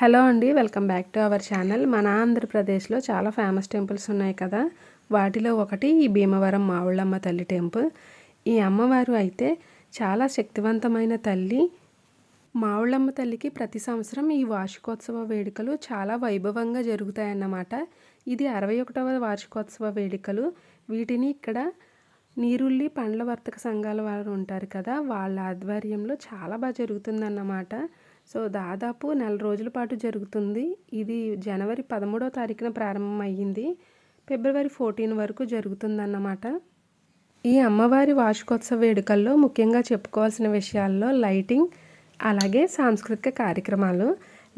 Hello అండి welcome back to our channel. మన ఆంధ్రప్రదేశ్లో చాలా ఫేమస్ టెంపుల్స్ ఉన్నాయి కదా. వాటిలో ఒకటి ఈ భీమవరం మావుళ్ళమ్మ తల్లి టెంపుల్. ఈ అమ్మవారు అయితే చాలా శక్తివంతమైన తల్లి. మావుళ్ళమ్మ తల్లికి ప్రతి సంవత్సరం ఈ వార్షికోత్సవ వేడుకలు చాలా వైభవంగా జరుగుతాయన్నమాట. ఇది అరవై ఒకటవ వార్షికోత్సవ వేడుకలు. వీటిని ఇక్కడ నీరుల్లి పండ్ల వర్తక సంఘాల వారు ఉంటారు కదా. వాళ్ళ ఆధ్వర్యంలో చాలా బాగా జరుగుతుందన్నమాట. సో దాదాపు నెల రోజుల పాటు జరుగుతుంది. ఇది జనవరి పదమూడో తారీఖున ప్రారంభం అయ్యింది ఫిబ్రవరి ఫోర్టీన్ వరకు జరుగుతుందన్నమాట. ఈ అమ్మవారి వార్షికోత్సవ వేడుకల్లో ముఖ్యంగా చెప్పుకోవాల్సిన విషయాల్లో లైటింగ్ అలాగే సాంస్కృతిక కార్యక్రమాలు.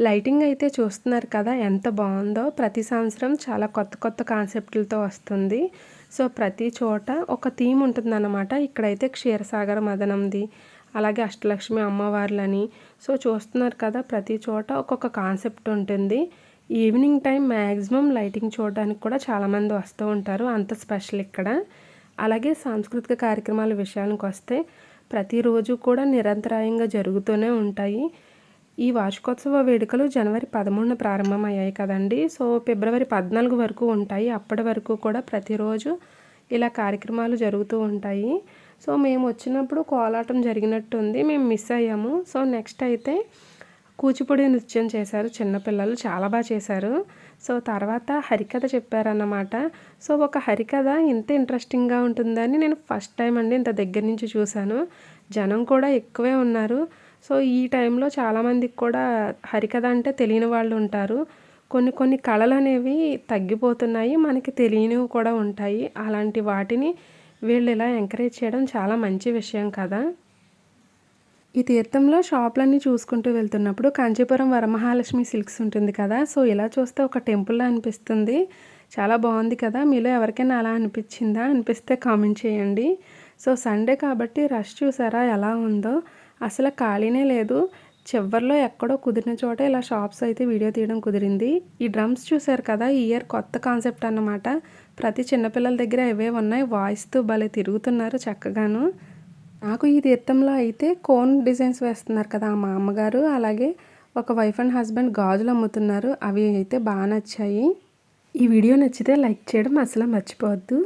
లైటింగ్ అయితే చూస్తున్నారు కదా ఎంత బాగుందో. ప్రతి సంవత్సరం చాలా కొత్త కొత్త కాన్సెప్ట్లతో వస్తుంది. సో ప్రతి చోట ఒక థీమ్ ఉంటుందన్నమాట. ఇక్కడైతే క్షీరసాగర మదనంది అలాగే అష్టలక్ష్మి అమ్మవార్లని. సో చూస్తున్నారు కదా ప్రతి చోట ఒక్కొక్క కాన్సెప్ట్ ఉంటుంది. ఈవినింగ్ టైం మ్యాక్సిమం లైటింగ్ చూడడానికి కూడా చాలామంది వస్తూ ఉంటారు అంత స్పెషల్ ఇక్కడ. అలాగే సాంస్కృతిక కార్యక్రమాల విషయానికి వస్తే ప్రతిరోజు కూడా నిరంతరాయంగా జరుగుతూనే ఉంటాయి. ఈ వార్షికోత్సవ వేడుకలు జనవరి పదమూడున ప్రారంభమయ్యాయి కదండి. సో ఫిబ్రవరి పద్నాలుగు వరకు ఉంటాయి. అప్పటి వరకు కూడా ప్రతిరోజు ఇలా కార్యక్రమాలు జరుగుతూ ఉంటాయి. సో మేము వచ్చినప్పుడు కోలాటం జరిగినట్టుంది మేము మిస్ అయ్యాము. సో నెక్స్ట్ అయితే కూచిపూడి నృత్యం చేశారు చిన్నపిల్లలు చాలా బాగా చేశారు. సో తర్వాత హరికథ చెప్పారన్నమాట. సో ఒక హరికథ ఇంత ఇంట్రెస్టింగ్గా ఉంటుందని నేను ఫస్ట్ టైం అండి ఇంత దగ్గర నుంచి చూశాను. జనం కూడా ఎక్కువే ఉన్నారు. సో ఈ టైంలో చాలామందికి కూడా హరికథ అంటే తెలియని వాళ్ళు ఉంటారు. కొన్ని కొన్ని కళలు అనేవి తగ్గిపోతున్నాయి మనకి తెలియనివి కూడా ఉంటాయి. అలాంటి వాటిని వీళ్ళు ఇలా ఎంకరేజ్ చేయడం చాలా మంచి విషయం కదా. ఈ తీర్థంలో షాప్లన్నీ చూసుకుంటూ వెళ్తున్నప్పుడు కాంచీపురం వరమహాలక్ష్మి సిల్క్స్ ఉంటుంది కదా. సో ఇలా చూస్తే ఒక టెంపుల్లా అనిపిస్తుంది. చాలా బాగుంది కదా. మీలో ఎవరికైనా అలా అనిపించిందా? అనిపిస్తే కామెంట్ చేయండి. సో సండే కాబట్టి రష్ చూసారా? ఎలా ఉందో? అసలు ఖాళీనే లేదు. చివరిలో ఎక్కడో కుదిరిన చోట ఇలా షాప్స్ అయితే వీడియో తీయడం కుదిరింది. ఈ డ్రమ్స్ చూశారు కదా ఈ ఇయర్ కొత్త కాన్సెప్ట్ అన్నమాట. ప్రతి చిన్నపిల్లల దగ్గర ఇవే ఉన్నాయి. వాయిస్తూ భలే తిరుగుతున్నారు చక్కగాను. నాకు ఈ తీర్థంలో అయితే కోన్ డిజైన్స్ వేస్తున్నారు కదా మా అమ్మగారు. అలాగే ఒక వైఫ్ అండ్ హస్బెండ్ గాజులు అమ్ముతున్నారు. అవి అయితే బాగా నచ్చాయి. ఈ వీడియో నచ్చితే లైక్ చేయడం అసలు మర్చిపోవద్దు.